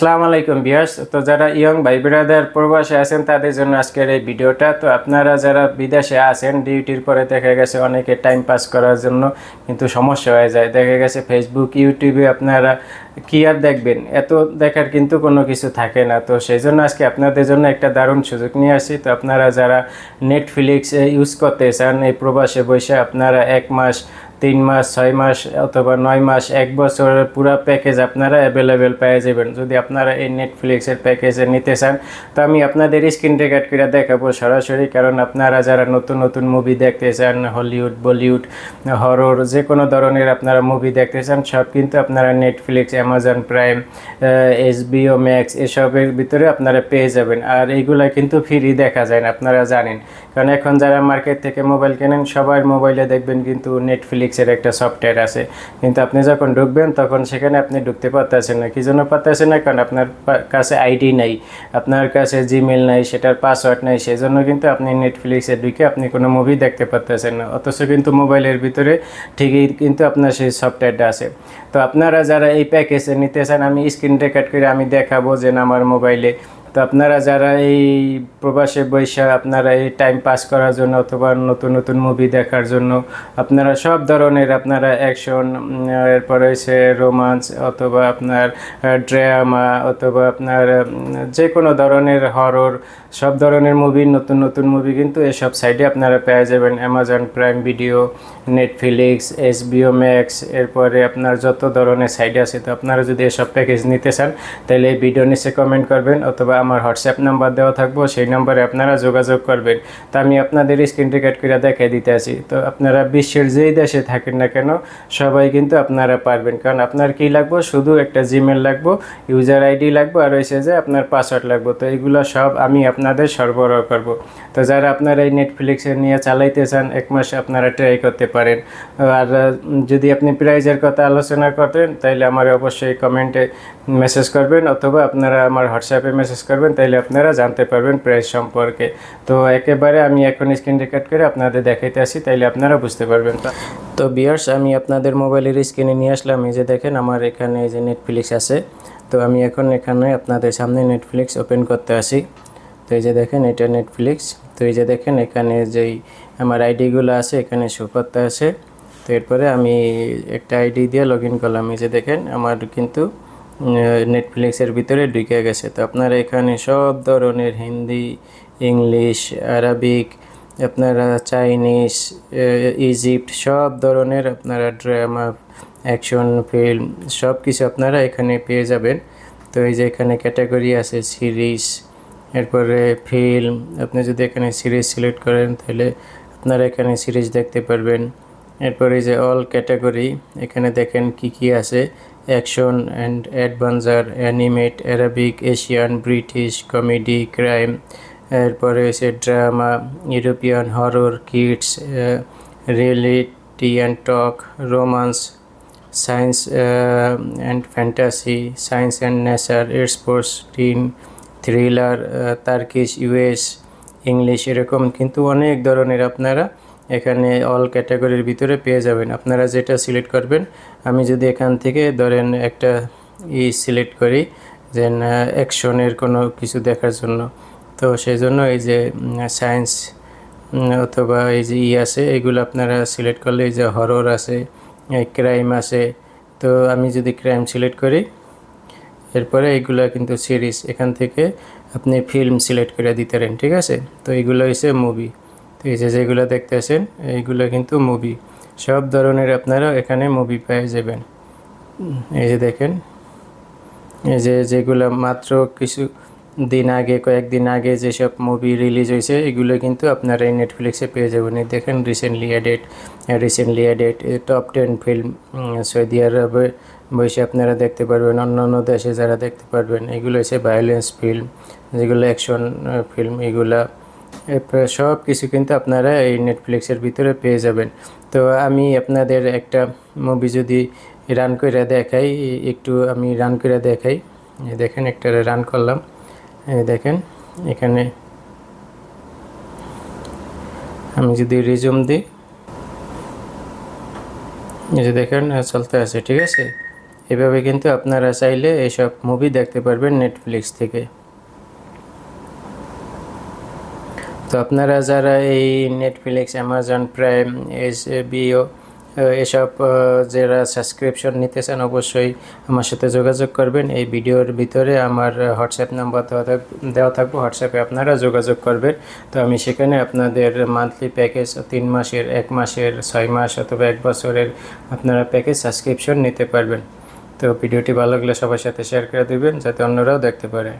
আসসালামু আলাইকুম বিয়ার্স তো যারা ইয়ং ভাই ব্রাদার প্রবাসে আছেন, তাদের জন্য আজকের এই ভিডিওটা। তো আপনারা যারা বিদেশে আছেন, ডিউটির পরে দেখা গেছে অনেকে টাইম পাস করার জন্য কিন্তু সমস্যা হয়ে যায়। দেখা গেছে ফেসবুক ইউটিউবে আপনারা কি আর দেখবেন? এত দেখার কিন্তু কোনো কিছু থাকে না। তো সেই জন্য আজকে আপনাদের জন্য একটা দারুণ সুযোগ নিয়ে আসি তো আপনারা যারা নেটফ্লিক্স ইউজ করতে চান, এই প্রবাসে বসে আপনারা এক মাস তিন মাস, ছয় মাস অথবা নয় মাস, এক বছরের পুরো প্যাকেজ আপনারা অ্যাভেলেবেল পেয়ে যাবেন। যদি আপনারা এই নেটফ্লিক্সের প্যাকেজে নিতে চান, তো আমি আপনাদের স্ক্রিন রেকর্ড করে দেখাবো সরাসরি, কারণ আপনারা যারা নতুন নতুন মুভি দেখতে চান হলিউড বলিউড হরর যে কোনো ধরনের আপনারা মুভি দেখতে চান, সব কিন্তু আপনারা Netflix Amazon Prime HBO Max এসবের ভিতরে আপনারা পেয়ে যাবেন। আর এইগুলা কিন্তু ফ্রি দেখা যায় না, আপনারা জানেন। কারণ এখন যারা মার্কেট থেকে মোবাইল কেনেন, সবার মোবাইলে দেখবেন কিন্তু নেটফ্লিক্সের একটা সফটওয়্যার আছে। কিন্তু আপনি যখন ঢুকবেন, তখন সেখানে আপনি ঢুকতে পারতেছেন না। কি জন্য পারতেছেন না? কারণ আপনার কাছে আইডি নাই, আপনার কাছে জিমেল নাই, সেটার পাসওয়ার্ড নাই সেই জন্য কিন্তু আপনি নেটফ্লিক্সে ঢুকে আপনি কোনো মুভি দেখতে পারতেছেন না। অথচ কিন্তু মোবাইলের ভিতরে ঠিকই কিন্তু আপনার সেই সফটওয়্যারটা আছে। তো আপনারা যারা এই প্যাকেজে নিতে চান, আমি স্ক্রিন রেকর্ড করে আমি দেখাবো যে আমার মোবাইলে তো আপনারা যারা এই প্রবাসে বৈশা আপনারা এই টাইম পাস করার জন্য অথবা নতুন নতুন মুভি দেখার জন্য, আপনারা সব ধরনের আপনারা অ্যাকশন এরপরে হচ্ছে রোমান্স অথবা আপনার ড্রামা অথবা আপনার যে কোনো ধরনের হরর সব ধরনের মুভি নতুন নতুন মুভি কিন্তু এসব সাইডে আপনারা পেয়ে যাবেন। Amazon Prime Video Netflix HBO Max এরপরে আপনার যত ধরনের সাইড আছে, তো আপনারা যদি এসব প্যাকেজ নিতে চান, তাহলে এই ভিডিও নিচে কমেন্ট করবেন অথবা আমার হোয়াটসঅ্যাপ নাম্বার দেওয়া থাকব, সেই নাম্বারে আপনারা যোগাযোগ করবেন। তো আমি আপনাদের স্ক্রিন রেকর্ড করে দেখাই দিতে আছি। তো আপনারা বিশ্বের যেই দেশে থাকেন না কেন, সবাই কিন্তু আপনারা পারবেন। কারণ আপনার কি লাগবো? শুধু একটা জিমেল লাগবো ইউজার আইডি লাগবে, আর হয়েছে যে আপনার পাসওয়ার্ড লাগবো। তো এইগুলো সব আমি আপনাদের সরবরাহ করব। তো যারা আপনারা এই নেটফ্লিক্সে নিয়ে চালাইতে চান, এক মাস আপনারা ট্রাই করতে পারেন। আর যদি আপনি প্রাইজের কথা আলোচনা করেন তাহলে আমার অবশ্যই কমেন্টে মেসেজ করবেন অথবা আপনারা আমার হোয়াটসঅ্যাপে মেসেজ করবেন তাহলে আপনারা জানতে পারবেন প্রাইস সম্পর্কে। তো একেবারে আমি এখন স্ক্রিন রেকর্ড করে আপনাদের দেখাইতে আসি, তাইলে আপনারা বুঝতে পারবেন। তো বিয়ার্স আমি আপনাদের মোবাইলের স্ক্রিনে নিয়ে আসলাম। এই যে দেখেন, আমার এখানে এই যে নেটফ্লিক্স আছে। তো আমি এখন এখানে আপনাদের সামনে নেটফ্লিক্স ওপেন করতে আসি। তো এই যে দেখেন, এটা নেটফ্লিক্স তো এই যে দেখেন, এখানে যেই আমার আইডিগুলো আছে, এখানে শো করতে আছে তো এরপরে আমি একটা আইডি দিয়ে লগ ইন করলাম। এই যে দেখেন, আমার কিন্তু নেটফ্লিক্সের ভিতরে ঢুকে গেছে। তো আপনারা এখানে সব ধরনের হিন্দি, ইংলিশ, আরবিক, আপনারা চাইনিজ ইজিপ্ট সব ধরনের আপনারা ড্রামা, অ্যাকশন, ফিল্ম সব কিছু আপনারা এখানে পেয়ে যাবেন। তো এই যে এখানে ক্যাটাগরি আছে সিরিজ, এরপরে ফিল্ম, আপনি যদি এখানে সিরিজ সিলেক্ট করেন তাহলে আপনারা এখানে সিরিজ দেখতে পারবেন। এরপরে যে অল ক্যাটাগরি, এখানে দেখেন কি কি আছে। Action and adventure animate Arabic Asian British comedy crime এরপরে হচ্ছে drama European horror kids reality and talk romance science and fantasy science and nature sports team thriller Turkish US English এরকম কিন্তু অনেক ধরনের আপনারা এখানে অল ক্যাটাগরির ভিতরে পেয়ে যাবেন। আপনারা যেটা সিলেক্ট করবেন, আমি যদি এখান থেকে ধরেন একটা ই সিলেক্ট করি যে অ্যাকশনের কোনো কিছু দেখার জন্য। তো সেই জন্য এই যে সায়েন্স অথবা এই যে ই আছে, এগুলো আপনারা সিলেক্ট করলে এই যে হরর আছে ক্রাইম আছে, তো আমি যদি ক্রাইম সিলেক্ট করি, এরপরে এইগুলো কিন্তু সিরিজ এখান থেকে আপনি ফিল্ম সিলেক্ট করে দিতে পারেন, ঠিক আছে? তো এইগুলো হচ্ছে মুভি তো এই যে যেগুলো দেখতেছেন, এইগুলো কিন্তু মুভি সব ধরনের আপনারা এখানে মুভি পেয়ে যাবেন। এই যে দেখেন, এই যে যেগুলো মাত্র কিছু দিন আগে, কয়েকদিন আগে যেসব মুভি রিলিজ হয়েছে, এগুলো কিন্তু আপনারা এই নেটফ্লিক্সে পেয়ে যাবেন। দেখেন recently added recently added top ten film Saudi আরবে বসে আপনারা দেখতে পারবেন। অন্য অন্য দেশে যারা দেখতে পারবেন, এগুলো হচ্ছে ভায়োলেন্স ফিল্ম যেগুলো অ্যাকশন ফিল্ম এগুলা এরপরে সব কিছু কিন্তু আপনারা এই নেটফ্লিক্সের ভিতরে পেয়ে যাবেন। তো আমি আপনাদের একটা মুভি যদি রান করে দেখাই একটু আমি রান করে দেখাই। দেখেন একটা রান করলাম। দেখেন, এখানে আমি যদি রিজুম দিই যে দেখেন চলতে আছে, ঠিক আছে? এভাবে কিন্তু আপনারা চাইলে এইসব মুভি দেখতে পারবেন নেটফ্লিক্স থেকে। তো আপনারা যারা এই Netflix Amazon Prime HBO এসব যারা সাবস্ক্রিপশন নিতে চান, অবশ্যই আমার সাথে যোগাযোগ করবেন। এই ভিডিওর ভিতরে আমার হোয়াটসঅ্যাপ নাম্বার দেওয়া থাকবে। হোয়াটসঅ্যাপে আপনারা যোগাযোগ করবেন। তো আমি সেখানে আপনাদের মান্থলি প্যাকেজ তিন মাসের, এক মাসের, ছয় মাস অথবা এক বছরের আপনারা প্যাকেজ সাবস্ক্রিপশন নিতে পারবেন। তো ভিডিওটি ভালো লাগলে সবার সাথে শেয়ার করে দেবেন, যাতে অন্যরাও দেখতে পারে।